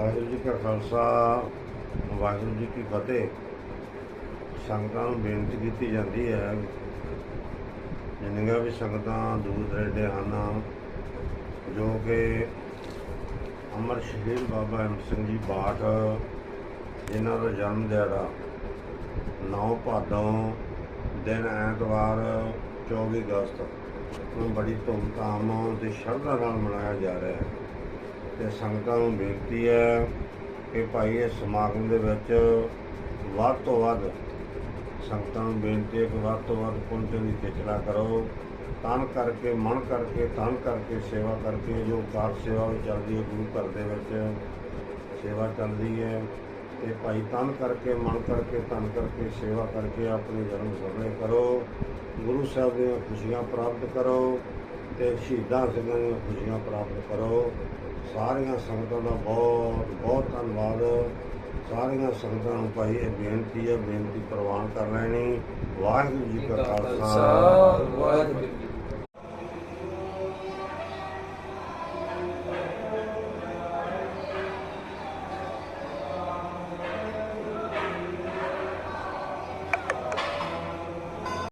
ਵਾਹਿਗੁਰੂ ਜੀ ਕਾ ਖਾਲਸਾ, ਵਾਹਿਗੁਰੂ ਜੀ ਕੀ ਫਤਿਹ। ਸੰਗਤਾਂ ਨੂੰ ਬੇਨਤੀ ਕੀਤੀ ਜਾਂਦੀ ਹੈ, ਜਿੰਨੀਆਂ ਵੀ ਸੰਗਤਾਂ ਦੂਰ ਦਰੇਡੇ ਹਨ, ਜੋ ਕਿ ਅਮਰ ਸ਼ਹੀਦ ਬਾਬਾ ਅਮਰ ਸਿੰਘ ਜੀ ਬਾਠ, ਜਿਨ੍ਹਾਂ ਦਾ ਜਨਮ ਦਿਹਾੜਾ 9 ਭਾਦੋਂ ਦਿਨ ਐਤਵਾਰ 24 ਅਗਸਤ ਨੂੰ ਬੜੀ ਧੂਮਧਾਮ ਤੇ ਸ਼ਰਧਾ ਨਾਲ ਮਨਾਇਆ ਜਾ ਰਿਹਾ ਹੈ। ਤੇ ਸੰਗਤਾਂ ਨੂੰ ਬੇਨਤੀ ਹੈ ਕਿ ਭਾਈ ਇਹ ਸਮਾਗਮ ਦੇ ਵਿੱਚ ਵੱਧ ਤੋਂ ਵੱਧ ਸੰਗਤਾਂ ਨੂੰ ਬੇਨਤੀ ਹੈ ਕਿ ਵੱਧ ਤੋਂ ਵੱਧ ਪਹੁੰਚਣ ਦੀ ਖੇਚਲਾ ਕਰੋ। ਤਨ ਕਰਕੇ, ਮਨ ਕਰਕੇ ਤਨ ਕਰਕੇ ਸੇਵਾ ਕਰਕੇ ਜੋ ਕਾਰ ਸੇਵਾ ਵੀ ਚੱਲਦੀ ਹੈ ਗੁਰੂ ਘਰ ਦੇ ਵਿੱਚ ਸੇਵਾ ਚੱਲਦੀ ਹੈ। ਤੇ ਭਾਈ ਤਨ ਕਰਕੇ, ਮਨ ਕਰਕੇ ਤਨ ਕਰਕੇ ਸੇਵਾ ਕਰਕੇ ਆਪਣੇ ਜਨਮ ਸਫਲੇ ਕਰੋ। ਗੁਰੂ ਸਾਹਿਬ ਦੀਆਂ ਖੁਸ਼ੀਆਂ ਪ੍ਰਾਪਤ ਕਰੋ। ਤੇ ਸ਼ਹੀਦਾਂ ਸਿੰਘਾਂ ਦੀਆਂ ਖੁਸ਼ੀਆਂ ਪ੍ਰਾਪਤ ਕਰੋ। ਸਾਰੀਆਂ ਸੰਗਤਾਂ ਦਾ ਬਹੁਤ ਬਹੁਤ ਧੰਨਵਾਦ। ਸਾਰੀਆਂ ਸੰਗਤਾਂ ਨੂੰ ਭਾਈ ਇਹ ਬੇਨਤੀ ਹੈ, ਬੇਨਤੀ ਪ੍ਰਵਾਨ ਕਰ ਲੈਣੀ। ਵਾਹਿਗੁਰੂ ਜੀ ਕਾ ਖਾਲਸਾ। ਵਾਹਿਗੁਰੂ ਜੀ